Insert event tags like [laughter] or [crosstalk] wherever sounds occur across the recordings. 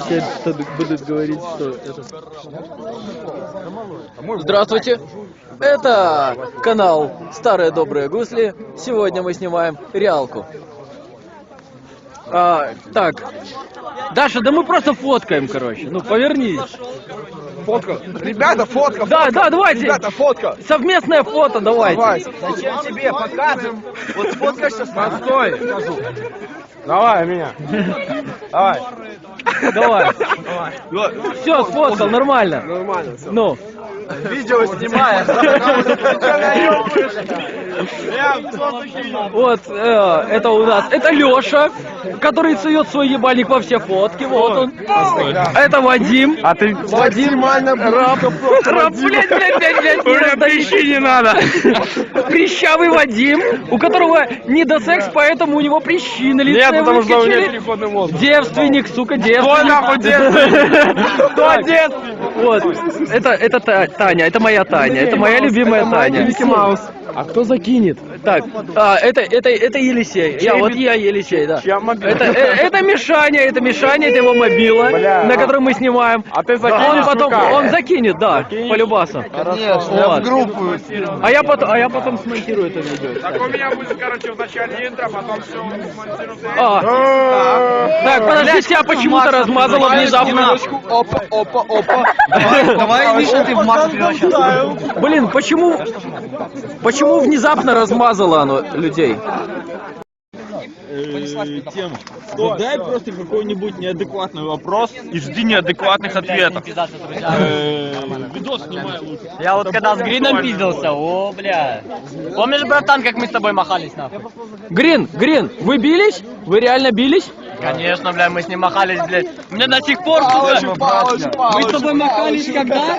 Все будут говорить, что это... Здравствуйте! Это канал Старые Добрые Гусли. Сегодня мы снимаем реалку. А, так. Даша, да мы просто фоткаем, короче. Ну, повернись. Фотка. Ребята, фотка. Да, да, давайте. Ребята, фотка. Совместное фото давайте. Давай. Зачем тебе показываем? Вот сфоткаешься с Постой. Давай меня. Давай. Давай. Все, сфоткал, нормально. Нормально все. Ну. Видео снимаешь. Вот, э, это у нас, это Леша, который сует свой ебальник во все фотки, вот он. Это Вадим. А ты Вадим, раб, раб, блядь, блядь, блядь, блядь, не прыщи не надо. Прищавый Вадим, у которого не до секс, поэтому у него прыщи на лице Нет, потому что у меня переходный мозг. Девственник, сука, девственник. Кто нахуй [laughs] девственник? Кто девственник? Вот, это, это Та- Таня, это моя Таня, это моя любимая Таня. Микки Маус. А кто закинет? Так, а, это, это, это Елисей. Я, вот я Елисей, да. Чья мобила? Это, э, это Мишаня, это Мишаня, это его мобила, Бля. на котором мы снимаем. А ты Он закинешь потом, ВК? он закинет, да, по любасу. Конечно, я в группу. А я потом, а я потом смонтирую это видео. Так у меня будет, короче, в начале интро, потом все смонтируется. А, так, подождите, а почему-то размазала внезапно. Опа, опа, опа. Давай, [laughs] Миша, ты в маску. Блин, почему, почему внезапно размазало оно людей? тему. Задай просто какой-нибудь неадекватный вопрос и жди неадекватных ответов. Э, Видос снимай лучше. Я вот когда с Грином пиздился, о, бля. Помнишь, братан, как мы с тобой махались, нахуй? Грин, Грин, вы бились? Вы реально бились? Конечно, бля, мы с ним махались, блядь. Мне до сих пор, мы с тобой махались когда?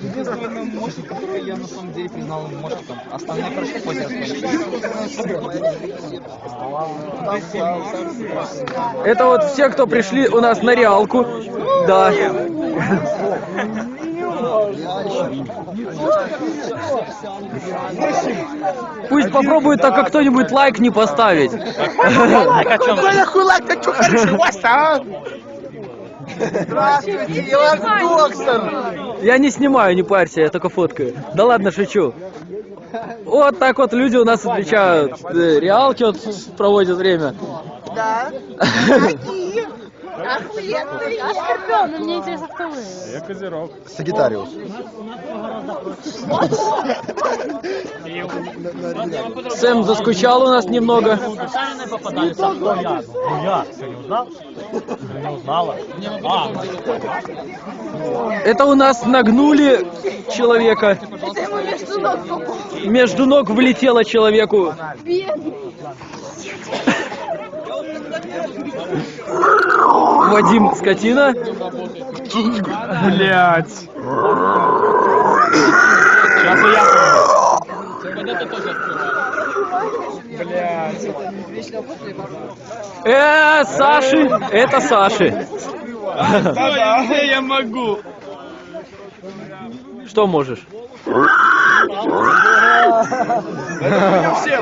Единственный мостик, который я на самом деле признал мостиком. Остальные прошли позже Это вот все, кто пришли у нас на реалку. Да. Пусть попробует так, как кто-нибудь лайк не поставить. Здравствуйте, Илон Доктор! Я не снимаю, не парься, я только фоткаю. Да ладно, шучу. Вот так вот люди у нас отвечают. э, Реалки вот проводят время. Да. Охуенные. Я Скорпион, но мне интересно, кто вы. Я козерог. Сагитариус. Сэм заскучал у нас немного. Это у нас нагнули человека. Между ног. Между ног влетело человеку. Вадим скотина. Блять. Сейчас и я Э, Саши. Это Саши. Да, я могу. Что можешь? Все.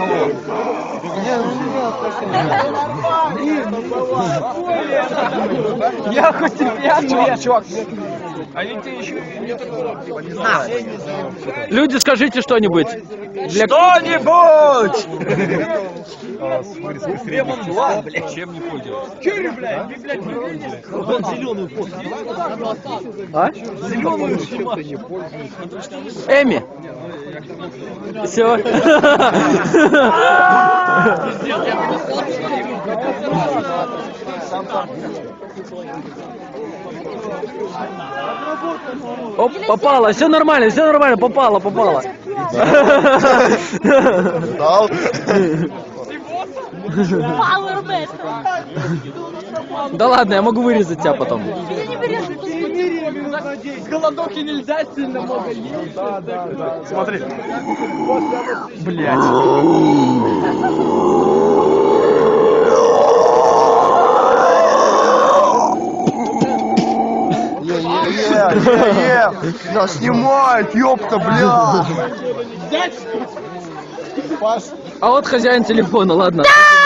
Я хоть и пьяный. Чувак, Они тебе еще Люди, что-нибудь. Для... Что-нибудь! Чем не пользоваться? А? Эми. Все. Оп, попало, все нормально, все нормально, попало, попало. Master. [laughs] Да ладно, я могу вырезать тебя потом. Голодовки нельзя сильно много есть. Да, да, да. Смотри. Блять. Е, да снимает, ёпта, бля. А вот хозяин телефона, ладно. Да!